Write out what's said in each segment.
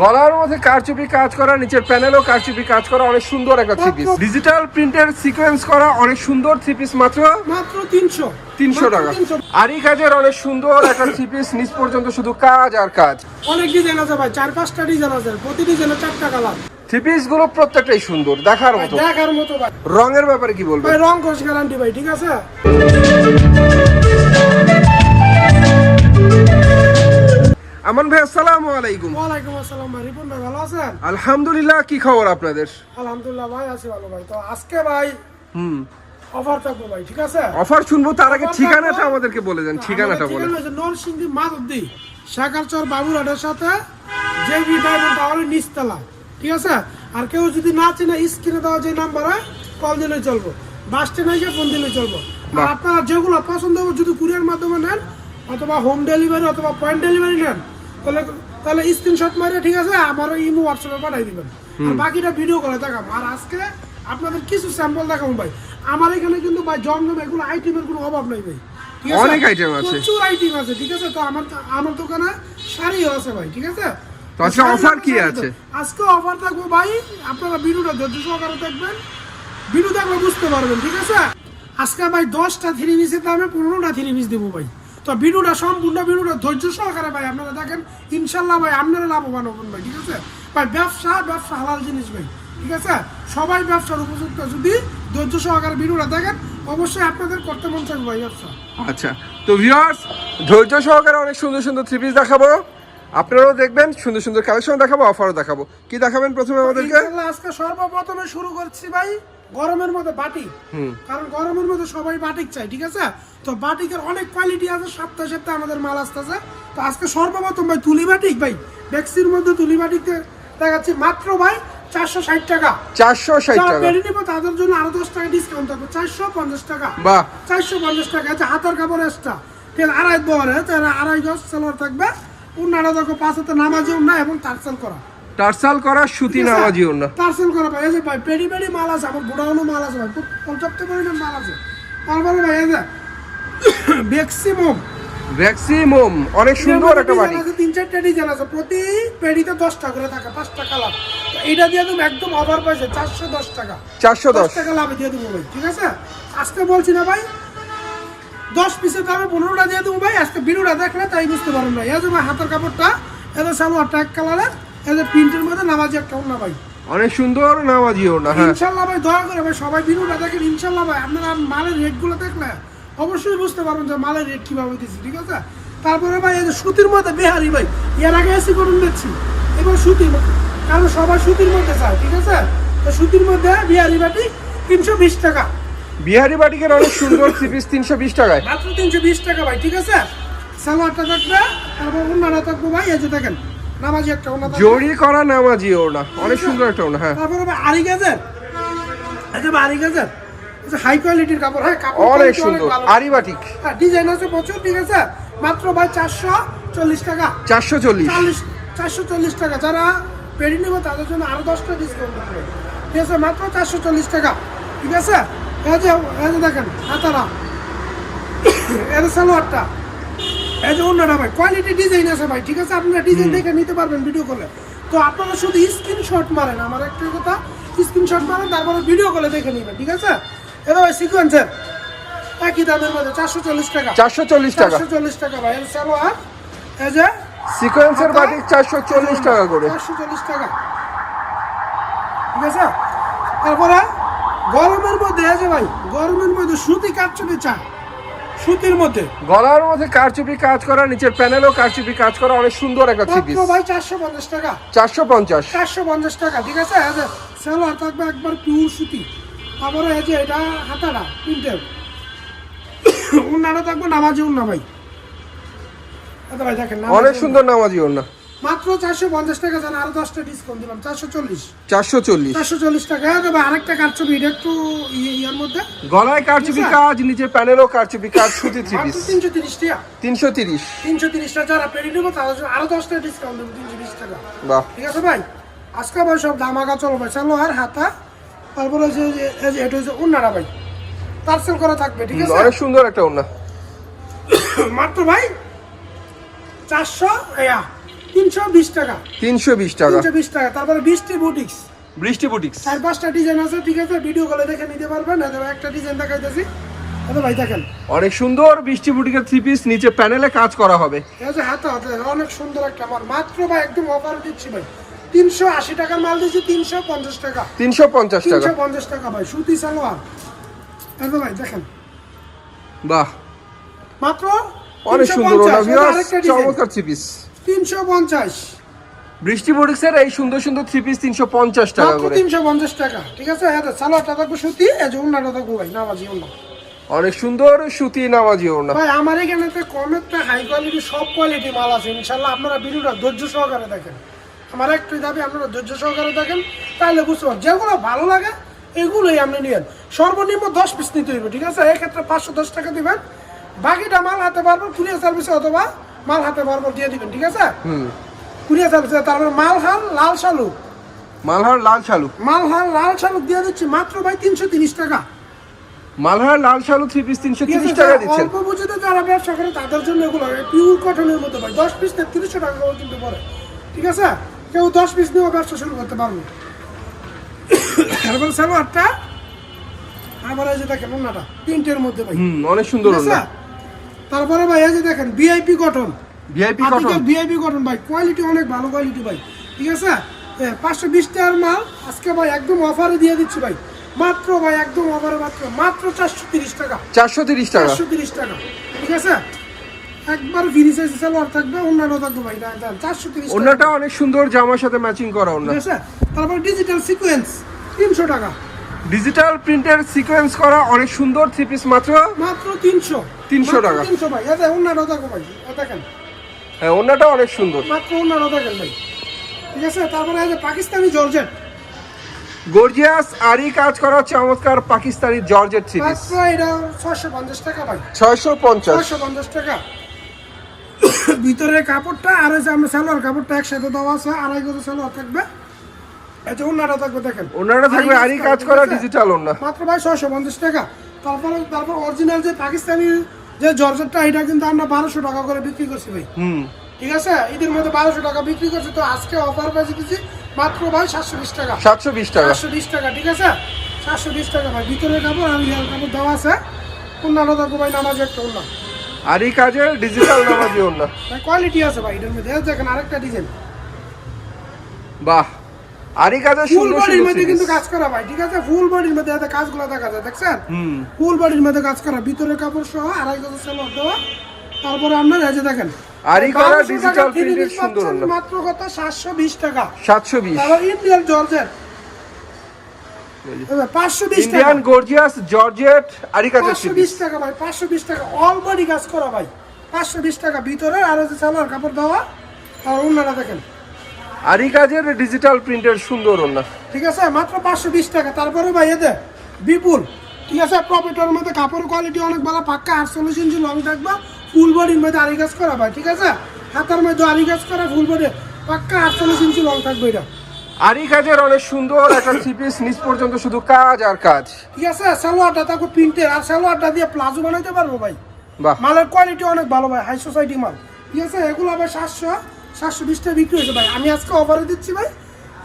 গলার মধ্যে কারচুপি কাজ করা নিচের প্যানেলও কারচুপি কাজ করা অনেক সুন্দর একটা থ্রি পিস ডিজিটাল প্রিন্টের সিকোয়েন্স করা অনেক সুন্দর থ্রি পিস মাত্র মাত্র তিনশো। তিনশো টাকা। আরি কাজের অনেক সুন্দর একটা থ্রি পিস নিচ পর্যন্ত শুধু কাজ আর কাজ। অনেক ডিজাইন আছে ভাই চার পাঁচটা ডিজাইন আছে প্রতি ডিজাইনে চারটা কালার থ্রি পিসগুলো প্রত্যেকটাই সুন্দর দেখার মতো। দেখার মতো ভাই। রঙের ব্যাপারে কি বলব রং কোর্স গ্যারান্টি ভাই ঠিক আছে? আমান ভাই আসসালামু আলাইকুম। ওয়ালাইকুম আসসালাম ভাই রিপন ভাই ভালো আছেন? আলহামদুলিল্লাহ কি খবর আপনাদের? আলহামদুলিল্লাহ ভাই আছি ভালো ভাই। তো আজকে ভাই হুম। অফার থাকব ভাই ঠিক আছে? অফার শুনব তার আগে ঠিকানাটা আমাদেরকে বলে দেন ঠিকানাটা হচ্ছে নরসিংদী মাধবদী শাকারচর বাবুরহাটের সাথে জেবি ডায়মন্ড টাওয়ারের নিচতলা ঠিক আছে? আর কেউ যদি না চেনে স্ক্রিনে দেওয়া যে নাম্বারে কল দিলে চলবো। বাস স্ট্যান্ড এসে ফোন দিলে চলবো। আর। আপনারা যেগুলো পছন্দ হবে যদি কুরিয়ার মাধ্যমে নেন অথবা হোম ডেলিভারি অথবা পয়েন্ট ডেলিভারি নেন তাহলে তাহলে স্ক্রিনশট মারে ঠিক আছে আমার ইমো হোয়াটসঅ্যাপে পাঠাই দিবেন। আর বাকিটা ভিডিও করে দেখাবো আর আজকে আপনাদের কিছু স্যাম্পল দেখাবো ভাই। আমার এখানে কিন্তু ভাই জমজম এগুলো আইটেমের কোনো অভাব নাই ভাই। অনেক item আছে। প্রচুর আইটেম আছে ঠিক আছে? তো আমার আমার দোকানে শাড়িও আছে ভাই ঠিক আছে? তো আজকে offer কি আছে? আজকে অফার থাকব ভাই আপনারা ভিডিওটা ধৈর্য সহকারে দেখবেন। ভিডিও দেখলে বুঝতে পারবেন ঠিক আছে? আজকে ভাই দশটা থ্রি পিসের দামে পনেরোটা থ্রি পিস দেবো ভাই। তো ভিডিওটা সম্পূর্ণ ভিডিওটা ধৈর্য সহকারে ভাই আপনারা দেখেন ইনশাল্লাহ ভাই আপনারা লাভবান হবেন ভাই ঠিক আছে? ভাই ব্যবসা ব্যবসা হালাল জিনিস ভাই ঠিক আছে? সবাই ব্যবসার উপযুক্ত যদি ধৈর্য সহকারে ভিডিওটা দেখেন অবশ্যই আপনাদের করতে মন চাইবে ভাই ব্যবসা। আচ্ছা তো ভিউয়ার্স ধৈর্য সহকারে অনেক সুন্দর সুন্দর থ্রি পিস দেখাবো। আপনারাও দেখবেন সুন্দর সুন্দর কালেকশন দেখাবো অফারও দেখাবো। কি দেখাবেন প্রথমে আমাদেরকে? আজকে সর্বপ্রথমে শুরু করছি ভাই গরমের মধ্যে বাটিক কারণ গরমের মধ্যে সবাই বাটিক চাই ঠিক আছে? তো বাটিকের অনেক কোয়ালিটি আছে সপ্তাহে সপ্তাহে আমাদের মাল আসতেছে। তো আজকে সর্বপ্রথম ভাই তুলি বাটিক ভাই বেক্সির মধ্যে তুলি বাটিক দেখাচ্ছি মাত্র ভাই চারশো ষাট টাকা। চারশো ষাট টাকা। নিবো তাদের জন্য আরও দশ টাকা ডিসকাউন্ট থাকবে চারশো পঞ্চাশ টাকা। বাহ। চারশো পঞ্চাশ টাকা আছে হাতের কাপড় এক্সট্রা আছে আড়াই বহরে আড়াই গজ সালোয়ার থাকবে। দেখো পাঁচ হাতে নামাজি উন্না এবং টার্সেল করা। টার্সাল করা সুতি নামাজি না পার্সেল করা ভাই যে ভাই পেডি পেডি মাল আছে আমার গোডাউনও মাল আছে ভাই পর্যাপ্ত পরিমাণ মাল আছে। তারপরে ভাই এই যে ম্যাক্সিমাম অনেক সুন্দর একটা বাড়ি আছে তিন চারটা ডিজাইন আছে প্রতি পেডিতে টাকা করে থাকে পাঁচটা কালার। তো এইটা দিয়ে তুমি একদম অফার পাইছে চারশো দশ টাকা। চারশো দশ। দশ টাকা লাভ দিয়ে দেবো ভাই ঠিক আছে? আজকে বলছি না ভাই দশ পিসের দামে পনেরোটা দিয়ে দেবো ভাই আজকে বিরুটা দেখলে তাই বুঝতে পারবেন ভাই। এই যে ভাই হাতের কাপড়টা এদের সালোয়ারটা এক কালারের এদের প্রিন্টের মধ্যে নামাজি একটা অন্য ভাই। অনেক সুন্দর নামাজিও না হ্যাঁ। ইনশাল্লাহ ভাই দয়া করে ভাই সবাই ভিডিওটা দেখেন ইনশাল্লাহ ভাই। আপনারা মালের রেটগুলো দেখলে অবশ্যই বুঝতে পারবেন যে মালের রেট কীভাবে দিচ্ছি ঠিক আছে? তারপরে ভাই এই যে সুতির মধ্যে বিহারি ভাই এর আগে এসি করুন দেখছি। এবার সুতির কারণ সবাই সুতির মধ্যে চায় ঠিক আছে? তো সুতির মধ্যে বিহারি বাটি তিনশো বিশ টাকা। বিহারি বাটিকের অনেক সুন্দর থ্রি পিস তিনশো বিশ টাকায়। মাত্র তিনশো বিশ টাকা ভাই ঠিক আছে? সালোয়ারটা থাকবে তারপর অন্যটা থাকবে ভাই এই যে দেখেন নামাজি একটা থাকবে। জড়ি করা নামাজিও না অনেক সুন্দর একটা ওনা হ্যাঁ। তারপরে আরি গাজের। আচ্ছা আরি গাজের হাই কোয়ালিটির কাপড় হ্যাঁ কাপড় অনেক সুন্দর। আরি বাটিক। হ্যাঁ ডিজাইন আছে প্রচুর ঠিক আছে? মাত্র ভাই চারশো চল্লিশ টাকা। চারশো চল্লিশ। চারশো চল্লিশ টাকা। যারা পেরি নেব তাদের জন্য আরও দশটা ডিসকাউন্ট হবে। ঠিক আছে মাত্র চারশো চল্লিশ টাকা। ঠিক আছে? এই যে দেখেন হাতারা। যে সালোয়ারটা। এই যে অন্যটা ভাই কোয়ালিটি ডিজাইন আছে ভাই ঠিক আছে? আপনারা ডিজাইন দেখে নিতে পারবেন ভিডিও কলে তো আপনারা শুধু স্ক্রিনশট মারেন আমার একটা কথা স্ক্রিনশট মারেন তারপরে ভিডিও কলে দেখে নেবেন ঠিক আছে? এটা ভাই সিকোয়েন্সের একই দামের মধ্যে চারশো চল্লিশ টাকা। চারশো চল্লিশ টাকা। চারশো চল্লিশ টাকা ভাই এর সালোয়ার এই যে সিকোয়েন্সের বাটিক চারশো চল্লিশ টাকা করে। চারশো চল্লিশ টাকা। ঠিক আছে? তারপরে গরমের মধ্যে আছে ভাই গরমের মধ্যে সুতি কাটছবি চা। সুতির মধ্যে। গলার মধ্যে কারচুপি কাজ করা নিচের প্যানেলও কারচুপি কাজ করা অনেক সুন্দর একটা থ্রি পিস ভাই চারশো পঞ্চাশ টাকা। চারশো পঞ্চাশ। চারশো পঞ্চাশ টাকা ঠিক আছে? এই যে সালোয়ার থাকবে একবার পিওর সুতি। তারপরে এই যে এটা হাতাটা তিনটে উন্নাটা থাকবে নামাজি উন্না ভাই। ভাই দেখেন অনেক সুন্দর নামাজি না মাত্র চারশো পঞ্চাশ টাকা জানা আরও দশটা ডিসকাউন্ট দিলাম চারশো চল্লিশ। চারশো চল্লিশ। চারশো চল্লিশ টাকা। তবে আরেকটা কাটছবি এটা একটু ইয়ার মধ্যে। গলায় কারচুপি কাজ নিচের প্যানেলও কারচুপি কাজ সুতি থ্রি পিস তিনশো তিরিশ টাকা তিনশো তিরিশ। তিনশো তিরিশ টাকা যারা পেরি নেব তাদের আরও দশটা ডিসকাউন্ট দেবো তিনশো বিশ টাকা। বাহ। ঠিক আছে ভাই? আজকে ভাই সব দামাকা চলো ভাই চলো আর হাতা তারপরে যে এটা হচ্ছে উন্নারা ভাই। পার্সেল করা থাকবে ঠিক আছে? অনেক সুন্দর একটা ওনা মাত্র ভাই চারশো ইয়া তিনশো বিশ টাকা। তিনশো বিশ টাকা। তিনশো বিশ টাকা তারপরে বৃষ্টি বুটিক্স। বৃষ্টি বুটিক্স। চার পাঁচটা ডিজাইন আছে ঠিক আছে ভিডিও কলে দেখে নিতে পারবেন একটা ডিজাইন দেখাইতেছি। ভাই দেখেন। অনেক সুন্দর বৃষ্টি বুটিকের থ্রি পিস নিচে প্যানেলে কাজ করা হবে। এই যে হাতে হাতে অনেক সুন্দর একটা মাল। মাত্র ভাই একদম অফার দিচ্ছি ভাই। তিনশো আশি টাকার মাল দিচ্ছি তিনশো পঞ্চাশ টাকা। তিনশো পঞ্চাশ টাকা। তিনশো পঞ্চাশ টাকা ভাই সুতি সালোয়ার। ভাই দেখেন। বাহ। মাত্র অনেক সুন্দর চমৎকার থ্রি পিস তিনশো পঞ্চাশ। বৃষ্টি বুটিক্সের এই সুন্দর সুন্দর থ্রি পিস তিনশো পঞ্চাশ টাকা করে। তিনশো পঞ্চাশ টাকা। ঠিক আছে হ্যাঁ সালোয়ারটা থাকবে সুতি এই যে উন্নাটা থাকবে ভাই নামাজি উন্না। অনেক সুন্দর সুতি নামাজি ওনা ভাই আমার এখানে তো কমেরটা হাই কোয়ালিটি সব কোয়ালিটি মাল আছে ইনশাল্লাহ আপনারা ভিডিওটা ধৈর্য সহকারে দেখেন। আমার একটু দাবি আপনারা ধৈর্য সহকারে দেখেন তাহলে বুঝতে পারবেন যেগুলো ভালো লাগে এগুলোই আপনি নিয়েন। সর্বনিম্ন দশ পিস নিতে হইবে ঠিক আছে? এক্ষেত্রে পাঁচশো দশ টাকা দিবেন। বাকিটা মাল হাতে পারব কুরিয়ার সার্ভিসে অথবা মাল হাতে পারব দিয়ে দিবেন ঠিক আছে? কুরিয়ার সার্ভিসে তারপরে মাল হাল লাল শালুক। মালহার লাল শালু মাল হাল লাল শালুক দিয়ে দিচ্ছি মাত্র ভাই তিনশো তিরিশ টাকা। মালহার লাল শালু থ্রি পিস তিনশো তিরিশ টাকা যারা দিচ্ছেন। অল্প পুঁজিতে যারা ব্যবসা করে তাদের জন্য এগুলো পিওর কটনের মতো ভাই দশ পিস তিরিশশো টাকা কিন্তু পরে ঠিক আছে? কেউ দশ পিস নিয়েও ব্যবসা শুরু করতে পারবে। তারপরে সালোয়ারটা আবার এই যে দেখেন অন্যটা প্রিন্টের মধ্যে ভাই। অনেক সুন্দর তারপরে ভাই এই যে দেখেন VIP cotton VIP cotton VIP cotton ভাই কোয়ালিটি অনেক ভালো কোয়ালিটি ভাই ঠিক আছে? পাঁচশো বিশ টাকার মাল আজকে ভাই একদম অফারে দিয়ে দিচ্ছি ভাই। মাত্র ভাই একদম অফারে মাত্র মাত্র চারশো তিরিশ টাকা। চারশো তিরিশ টাকা? চারশো তিরিশ টাকা ঠিক আছে? একবার ফ্রি সাইজ সালোয়ার থাকবে অন্যান্য থাকবে ভাই চারশো তিরিশ টাকা। ওনাটা অনেক সুন্দর জামার সাথে ম্যাচিং করা ওনা ঠিক আছে? তারপর ডিজিটাল সিকোয়েন্স তিনশো টাকা। ডিজিটাল প্রিন্টের সিকোয়েন্স করা অনেক সুন্দর থ্রি পিস মাত্র? মাত্র তিনশো। 300 টাকা। তিনশো ভাই। এতে অন্যান্য থাকবে ভাই দেখেন। হ্যাঁ ওনাটা অনেক সুন্দর। মাত্র অন্যান্য দেখেন ভাই। ঠিক আছে? তারপরে যে পাকিস্তানি জর্জেট। গর্জিয়াস আরি কাজ করা চমৎকার পাকিস্তানি জর্জেট থ্রি পিস মাত্র এটা ছয়শো পঞ্চাশ টাকা ভাই। ছয়শো পঞ্চাশ। ছয়শো পঞ্চাশ টাকা। ভিতরের কাপড়টা আর যে আমরা সালোয়ার কাপড়টা একসাথে দেওয়া আছে আড়াই গজ সালোয়ার থাকবে। এই যে অন্যটা থাকবে দেখেন। ওনারা থাকবে আরি কাজ করা ডিজিটাল ওনা মাত্র ভাই ছয়শো পঞ্চাশ টাকা। তারপরে তারপর অরিজিনাল যে পাকিস্তানি যে জর্জেটটা এটা কিন্তু আমরা বারোশো টাকা করে বিক্রি করছি ভাই। হুম। ঠিক আছে? ঈদের মধ্যে বারোশো টাকা বিক্রি করছি তো আজকে অফার পেয়েছি দিচ্ছি মাত্র ভাই সাতশো বিশ টাকা। সাতশো বিশ টাকা। সাতশো বিশ টাকা ঠিক আছে? সাতশো বিশ টাকা ভাই। ভিতরের কাপড় আর ইয়ার কাপড় দেওয়া আছে। অন্যান্য থাকবে ভাই নামাজ একটা অন্য আরি কাজের ডিজিটাল নামাজি ওনা ভাই কোয়ালিটি আছে ভাই এটার মধ্যে। দেখেন আরেকটা ডিজাইন বাহ। আরি কাজের ফুল বডির মধ্যে কিন্তু কাজ করা ভাই ঠিক আছে? ফুল বডির মধ্যে এতে কাজগুলো দেখা যায় দেখছেন? ফুল বডির মধ্যে কাজ করা ভিতরের কাপড় সহ আড়াই গজ সেলোয়ার দেওয়া তারপরে আপনার এই যে দেখেন আরি করা 1200 digital টাকা সুন্দর মাত্র কত? Indian georgette Indian gorgeous georgette আরি কাজের টাকা ভাই পাঁচশো বিশ টাকা। অল বডি কাজ করা ভাই। পাঁচশো বিশ টাকা। ভিতরে আর হচ্ছে সালোয়ার কাপড় দেওয়া আর অন্যরা দেখেন। আরি কাজের ডিজিটাল প্রিন্টের সুন্দর ওনা ঠিক আছে মাত্র পাঁচশো বিশ টাকা। তারপরে ভাই এতে বিপুল ঠিক আছে প্রফিটের মধ্যে কাপড় কোয়ালিটি অনেক ভালো পাক্কা আটচল্লিশ ইঞ্চি লং থাকবে ফুল বডির মধ্যে আড়ি গাছ করা ভাই ঠিক আছে? হাতের মধ্যে আড়ি গাছ করা ফুল বডি পাক্কা আটচল্লিশ ইঞ্চি লং থাকবে এটা। আরি কাজের অনেক সুন্দর একটা থ্রি পিস নিচ পর্যন্ত শুধু কাজ আর কাজ। ঠিক আছে সালোয়ারটা থাকবে প্রিন্টের আর সালোয়ারটা দিয়ে প্লাজো বানাইতে পারব ভাই। বাহ। মালের কোয়ালিটি অনেক ভালো ভাই হাই সোসাইটি মাল। ঠিক আছে এগুলো আবার সাতশো সাতশো বিশ টাকা বিক্রি হয়েছে ভাই। আমি আজকে অফারে দিচ্ছি ভাই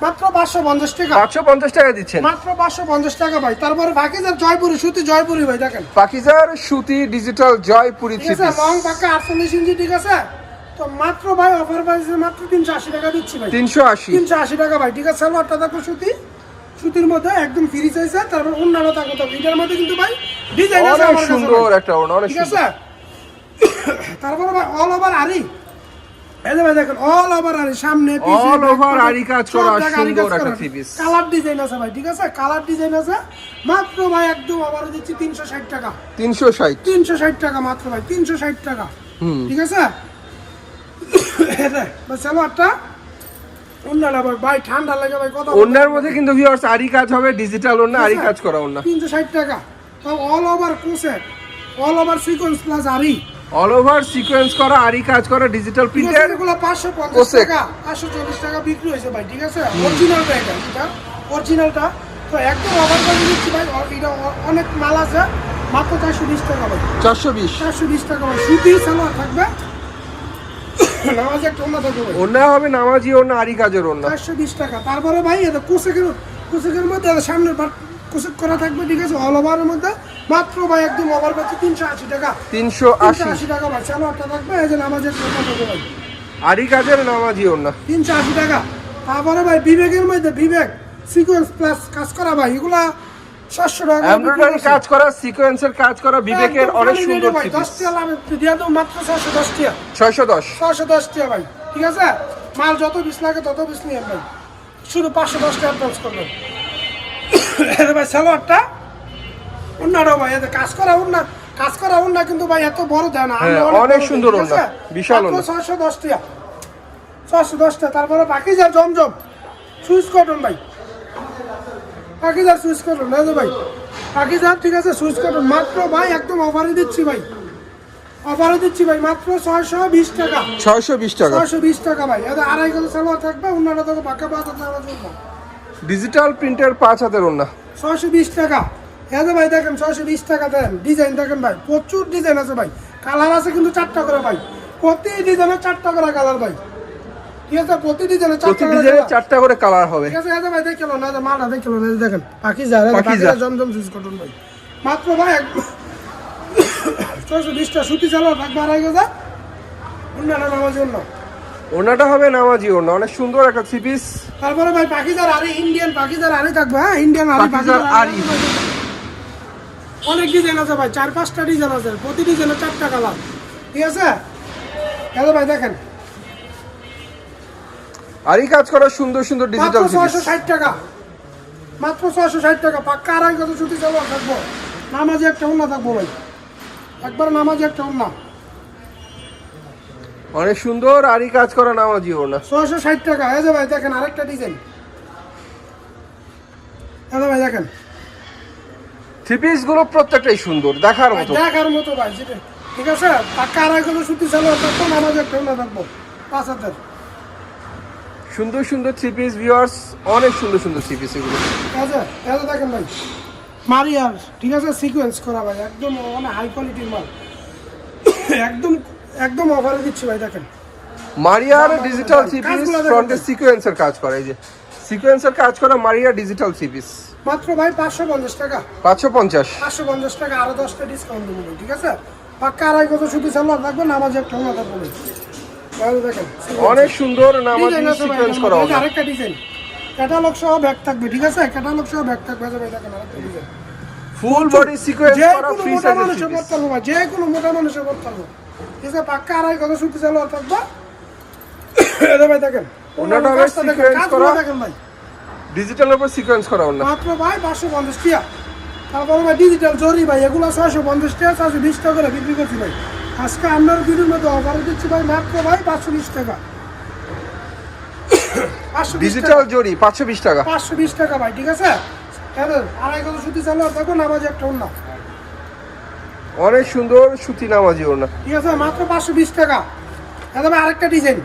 মাত্র পাঁচশো পঞ্চাশ টাকা। পাঁচশো পঞ্চাশ টাকা দিচ্ছেন। মাত্র পাঁচশো পঞ্চাশ টাকা ভাই। তারপরে বাকি যা জয়পুরি সুতি জয়পুরি ভাই দেখেন। পাকিজার সুতি ডিজিটাল জয়পুরি ঠিক আছে লং পাক্কা আটচল্লিশ ইঞ্চি ঠিক আছে? তো মাত্র ভাই অফার প্রাইসে মাত্র তিনশো আশি টাকা দিচ্ছি ভাই। তিনশো আশি। তিনশো আশি টাকা ভাই ঠিক আছে? সালোয়ারটা দেখো সুতি। সুতির মধ্যে একদম ফ্রি চাইছে তারপর অন্যান্য থাকবে তো এটার মধ্যে কিন্তু ভাই ডিজাইন আছে অনেক সুন্দর একটা অনেক ঠিক আছে? তারপরে ভাই অল ওভার আরি। দেখেন অল ওভার আরি সামনে All over আরি কাজ করা, সুন্দর একটা three piece। কালার ডিজাইন আছে ভাই ঠিক আছে? কালার ডিজাইন আছে। মাত্র ভাই একদম আবার দিচ্ছি তিনশো ষাট টাকা। তিনশো ষাট। তিনশো ষাট টাকা মাত্র ভাই তিনশো ষাট টাকা। হুম। ঠিক আছে? চলো একটা ভাই ঠান্ডা লাগে ভাই কথা ওনার মধ্যে কিন্তু ভিউয়ার্স আরি কাজ হবে ডিজিটাল ওনা আরি কাজ করা ওনা তিনশো ষাট টাকা। অল ওভার কোসেট অল ওভার সিকোয়েন্স প্লাস আরি অল ওভার সিকোয়েন্স করা আরি কাজ করা ডিজিটাল প্রিন্টের এগুলো পাঁচশো পঞ্চাশ Cosec। টাকা পাঁচশো চল্লিশ টাকা বিক্রি হয়েছে ভাই ঠিক আছে? অরিজিনালটা এটা এটা অরিজিনালটা তো একদম অফার করে দিচ্ছি ভাই এটা অনেক মাল আছে মাত্র চারশো বিশ টাকা ভাই। চারশো বিশ। চারশো বিশ টাকা ভাই সুতি সালোয়ার থাকবে। নামাজ একটা অন্য থাকবে ভাই। ওনা হবে নামাজি ওনা আরি কাজের ওনা চারশো বিশ টাকা। তারপরে ভাই এটা কুসেকের কুসেকের মধ্যে সামনের কুসেক করা থাকবে ঠিক আছে? অল ওভারের মধ্যে। মাত্র ভাই একদম ওভার পাচ্ছে তিনশো আশি টাকা। তিনশো আশি। টাকা ভাই। একটা থাকবে এই যে নামাজের একটা থাকবে ভাই। আরি কাজের নামাজি ওনা তিনশো আশি টাকা। তারপরে ভাই বিবেকের মধ্যে বিবেক। সিকোয়েন্স প্লাস কাজ করা ভাই এগুলা সাতশো টাকা। এমব্রয়ডারি কাজ করা সিকোয়েন্সের কাজ করা বিবেকের অনেক সুন্দর ভাই। দশ দিয়ে দেবো মাত্র ছশো দশ ছয়শো দশ। ছশো দশ ভাই। ঠিক আছে? মাল যত বিশ লাগে তত বিশ নিয়ে ভাই। শুধু পাঁচশো দশ টাকা অ্যাডভান্স করবেন এটা ভাই সালোয়ারটা? অন্যটাও ভাই এতে কাজ করা অন্য কাজ করা অন্য কিন্তু ভাই এত বড় দেয় না। হ্যাঁ, অনেক সুন্দর ঠিক বিশাল ওড়না। ছশো দশ টাকা ছশো দশ টাকা তারপরে বাকি যা জমজম সুইচ কটন ভাই। বাকি যা সুইচ কটন না ভাই বাকি যা ঠিক আছে সুইচ কটন। মাত্র ভাই একদম অফারে দিচ্ছি ভাই অফারে দিচ্ছি ভাই মাত্র ছয়শো বিশ টাকা। ছয়শো বিশ টাকা। ছয়শো বিশ টাকা ভাই এটা আড়াই কেজি সালোয়ার থাকবে অন্যান্য থেকে পাকা হাজার জন্য ডিজিটাল প্রিন্টের পাঁচ হাতের ওনা ছয়শো বিশ টাকা। এটা ভাই দেখেন ছয়শো বিশ টাকা দেন। ডিজাইন দেখেন ভাই প্রচুর ডিজাইন আছে ভাই। কালার আছে কিন্তু চারটা করে ভাই। প্রতি ডিজাইনে চারটা করে কালার ভাই। ঠিক আছে প্রতি ডিজাইনে চারটা ডিজাইনে চারটা করে কালার হবে। ঠিক আছে এটা ভাই দেখল না মালটা না দেখেন পাখি যা পাখি যা জমজম ভাই। মাত্র ভাই ছয়শো বিশটা সুতি চালাও থাকবে আড়াই গেজা অন্যান্য নামার জন্য। ওনাটা হবে নামাজি ওনা অনেক সুন্দর একটা থ্রি পিস তারপরে ভাই পাকিজার আরে ইন্ডিয়ান পাকিজার আরে থাকবে হ্যাঁ? ইন্ডিয়ান আরে পাকিজার আরি। অনেক ডিজাইন আছে ভাই চার পাঁচটা ডিজাইন আছে প্রতি ডিজাইনে চারটা কালার ঠিক আছে? হ্যালো ভাই দেখেন। আরি কাজ করা সুন্দর সুন্দর ডিজিটাল ছয়শো ষাট টাকা। মাত্র ছয়শো ষাট টাকা। পাক্কা আড়াই কত ছুটি চালু থাকব। নামাজে একটা উন্না থাকব ভাই। একবার নামাজে একটা উন্না অনেক সুন্দর আরি কাজ করা নামাজি না ছয়শো ষাট টাকা। এই যে ভাই দেখেন আরেকটা ডিজাইন হ্যালো ভাই দেখেন। থ্রি পিসগুলো প্রত্যেকটাই সুন্দর দেখার মতো। দেখার মতো ভাই যেটা ঠিক আছে? পাক্কা আড়াই কত ছুটি চালু নামাজে একটা উন্না থাকব পাঁচ হাজার। সুন্দর সুন্দর থ্রি পিস ভিউয়ার্স অনেক সুন্দর সুন্দর থ্রি পিস এগুলো। ঠিক আছে দেখেন ভাই মারিয়ার ঠিক আছে? সিকোয়েন্স করা ভাই একদম মানে হাই কোয়ালিটির মাল। একদম একদম অফারে দিচ্ছি ভাই দেখেন। মারিয়ার ডিজিটাল থ্রি পিস কাজগুলো ফ্রন্টে সিকোয়েন্সের কাজ করা এই যে। সিকোয়েন্সের কাজ করা মারিয়া ডিজিটাল থ্রি পিস মাত্র ভাই পাঁচশো পঞ্চাশ টাকা। পাঁচশো পঞ্চাশ। পাঁচশো পঞ্চাশ টাকা আরও দশটা ডিসকাউন্ট দেবো ঠিক আছে? পাক্কা আড়াই কত শুধু চালু থাকবে নামাজ একটা ভাই। দেখেন অনেক সুন্দর নামাজি সিকোয়েন্স করা হবে আরেকটা ডিজাইন ক্যাটালগ সহ ব্যাগ থাকবে ঠিক আছে? ক্যাটালগ সহ ব্যাগ থাকবে ভাই দেখেন আরেকটা design full body sequence free free সাইজের যে কোনো মোটা মানুষের পড়তে পারব ঠিক আছে পাক্কা আড়াই শুধু চালু থাকবে এটা ভাই দেখেন ওনাটা হবে কাজগুলো করা। দেখেন ভাই। ডিজিটালের উপর সিকোয়েন্স করা ওনা মাত্র ভাই পাঁচশো পঞ্চাশ টাকা তারপরে ভাই ডিজিটাল জরি ভাই এগুলো ছয়শো পঞ্চাশ টাকা ছয়শো বিশ টাকা করে বিক্রি করছি ভাই। আজকে আপনার ভিডিওর মধ্যে অফার দিচ্ছি ভাই মাত্র ভাই পাঁচশো বিশ টাকা। ডিজিটাল জরি পাঁচশো বিশ টাকা। পাঁচশো বিশ টাকা ভাই ঠিক আছে? আড়াই কত সুতি চালু থাকব নামাজ একটা অন্য অনেক সুন্দর সুতি নামাজি ওনা ঠিক আছে মাত্র পাঁচশো বিশ টাকা। হ্যাঁ ভাই আরেকটা ডিজাইন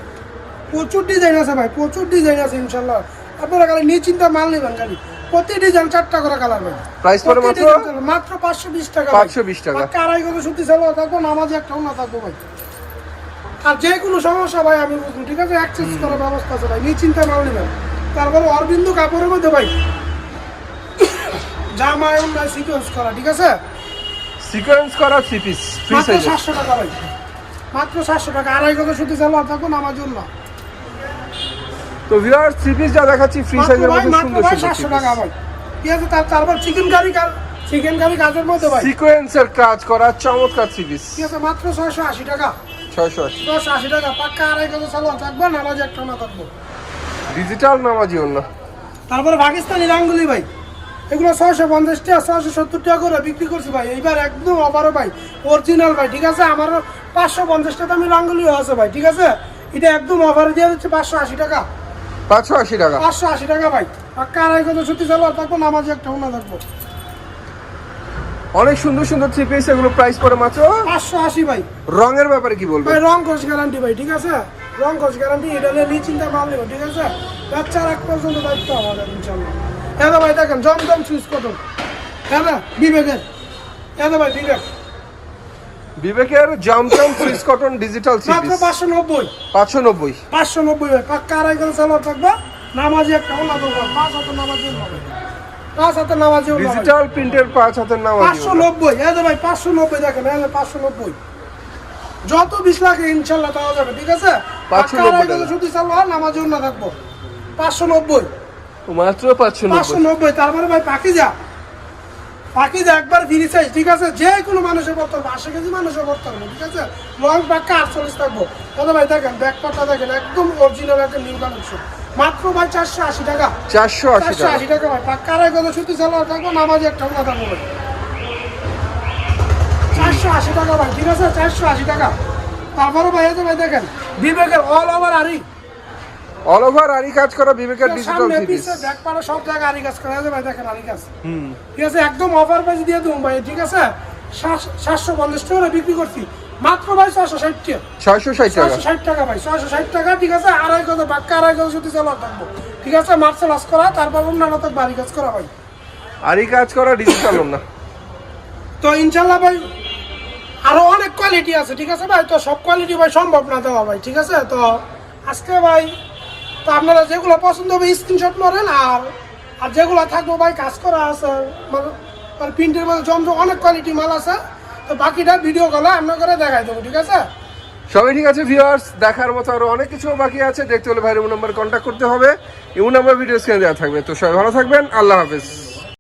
প্রচুর ডিজাইন আছে ভাই প্রচুর ডিজাইন আছে ইনশাল্লাহ। আপনারা খালি নিয়ে চিন্তা মাল নেবেন খালি। প্রতি ডিজাইন চারটা করে কালার ভাই। প্রাইস পড়ে মাত্র? মাত্র পাঁচশো বিশ টাকা ভাই। 520 টাকা। আড়াই কত সুতি চালু থাকব নামাজে একটা অন্য থাকব ভাই। আর যে কোনো সমস্যা ভাই আমি বুঝব ঠিক আছে? অ্যাক্সেস করার ব্যবস্থা আছে ভাই নিয়ে চিন্তা মাল নেবেন। তারপরে অরবিন্দু কাপড়ের মধ্যে ভাই জামা অন্য সিকোয়েন্স করা ঠিক আছে? সিকোয়েন্স করা থ্রি পিস ফ্রি মাত্র সাইজের সাতশো টাকা ভাই। মাত্র সাতশো টাকা আড়াই কত সুতি চালু থাকুন আমার জন্য তো ভিউয়ার্স থ্রি পিস যা দেখাচ্ছি ফ্রি সাইজের মধ্যে সুন্দর সুন্দর সাতশো টাকা ভাই। ঠিক আছে তার তারপর চিকেন কারি চিকেন কারি কাজের মধ্যে ভাই। সিকোয়েন্সের কাজ করা চমৎকার থ্রি পিস ঠিক আছে মাত্র ছয়শো আশি টাকা। ছয়শো আশি। ছয়শো আশি টাকা পাক্কা আড়াই কত চালু থাকব নামাজ একটা না থাকব। ডিজিটাল নামাজি ওনা তারপরে পাকিস্তানি রাঙ্গুলি ভাই। এগুলো ছয়শো পঞ্চাশ টাকা ছয়শো সত্তর টাকা করে বিক্রি করছি ভাই। এইবার একদম অফারও ভাই অরিজিনাল ভাই ঠিক আছে? আমারও পাঁচশো পঞ্চাশ টাকা আমি রাঙ্গুলিও আছে ভাই ঠিক আছে? এটা একদম অফারে দিয়ে দিচ্ছে পাঁচশো আশি টাকা। পাঁচশো আশি টাকা? পাঁচশো আশি টাকা ভাই। পাক্কা আড়াই কত সত্যি চালু থাকব নামাজে একটা উন্না থাকব অনেক সুন্দর সুন্দর থ্রি পিস এগুলো প্রাইস পড়ে মাত্র? পাঁচশো আশি ভাই। রঙের ব্যাপারে কি বলবেন ভাই রং কোর্স গ্যারান্টি ভাই ঠিক আছে? রং কোর্স গ্যারান্টি এটা নিয়ে নিশ্চিন্তা নেব ঠিক আছে? বাচ্চার এক পর্যন্ত দায়িত্ব আমাদের ইনশাল্লাহ। হ্যাঁ ভাই দেখেন জমজম সুইচ কটন হ্যাঁ বিবেকের। হ্যাঁ ভাই বিবেক। বিবেকের জামজাম ফ্রিজ কটন ডিজিটাল মাত্র পাঁচশো নব্বই। পাঁচশো নব্বই। পাঁচশো নব্বই পাক্কা আড়াই গেলে সালোয়ার থাকবে নামাজি একটা অন্য দরকার পাঁচ হাতে নামাজি হবে পাঁচ হাতে নামাজি ডিজিটাল প্রিন্টের পাঁচ হাতের নাম পাঁচশো নব্বই এই ভাই পাঁচশো নব্বই দেখেন যে পাঁচশো নব্বই। যত বিশ লাগে ইনশাল্লাহ পাওয়া যাবে ঠিক আছে? 590 পাক্কা আড়াই। গেলে শুধু সালোয়ার নামাজি অন্য থাকব। পাঁচশো নব্বই। মাত্র পাঁচশো পাঁচশো নব্বই তারপরে ভাই পাখি যা পাখি যা একবার ফ্রি সাইজ ঠিক আছে? যে কোনো মানুষের করতে আশি কেজি মানুষের করতে ঠিক আছে? লং ব্যাগটা আটচল্লিশ থাকব। দাদা ভাই দেখেন ব্যাগ দেখেন একদম অরিজিনাল একটা নিউ কালেকশন মাত্র ভাই চারশো আশি টাকা। চারশো চারশো আশি টাকা ভাই। পাক্কা কথা সুতি সালোয়ার থাকব নামাজি একটা না থাকব ভাই চারশো আশি টাকা ভাই ঠিক আছে? চারশো আশি টাকা। তারপরে ভাই যে ভাই দেখেন বিবেকের অল ওভার আরি অল ওভার আরি কাজ করা বিবেকের ডিজিটাল পিছে ব্যাক পাড়া সব জায়গায় আরি কাজ করা আছে ভাই দেখেন আরি কাজ ঠিক আছে একদম অফার প্রাইস দিয়ে দেবো ভাই ঠিক আছে? সাত- সাতশো পঞ্চাশ টাকা বিক্রি করছি। মাত্র ভাই ছয়শো ষাট টাকা। ছয়শো ষাট টাকা। ছয়শো ষাট টাকা ভাই ছয়শো ষাট টাকা ঠিক আছে? আড়াই কত বাক্কা আড়াই কত শুধু চালার থাকব। ঠিক আছে মার্শাল আর্টস করা তারপর অন্যান্য তো বাড়ি কাজ করা ভাই। আরি কাজ করা ডিজিটাল না। তো ইনশাল্লাহ ভাই আরও অনেক কোয়ালিটি আছে ঠিক আছে ভাই? তো সব কোয়ালিটি ভাই সম্ভব না দেওয়া ভাই ঠিক আছে? তো আজকে ভাই তো আপনারা যেগুলো পছন্দ হবে স্ক্রিনশট মারেন আর আর যেগুলো থাকব ভাই কাজ করা আছে। মানে মানে প্রিন্টের মধ্যে জমজম অনেক কোয়ালিটি মাল আছে। তো বাকিটা ভিডিও কলে করে দেখাই দেবো, ঠিক আছে? সবাই ঠিক আছে ভিউয়ার্স দেখার মতো আরও অনেক কিছু বাকি আছে। দেখতে হলে ভাইয়ের নাম্বার কন্ট্যাক্ট করতে হবে। ইউ নাম্বার ভিডিও স্ক্রিনে দেওয়া থাকবে। তো সবাই ভালো থাকবেন। আল্লাহ হাফেজ।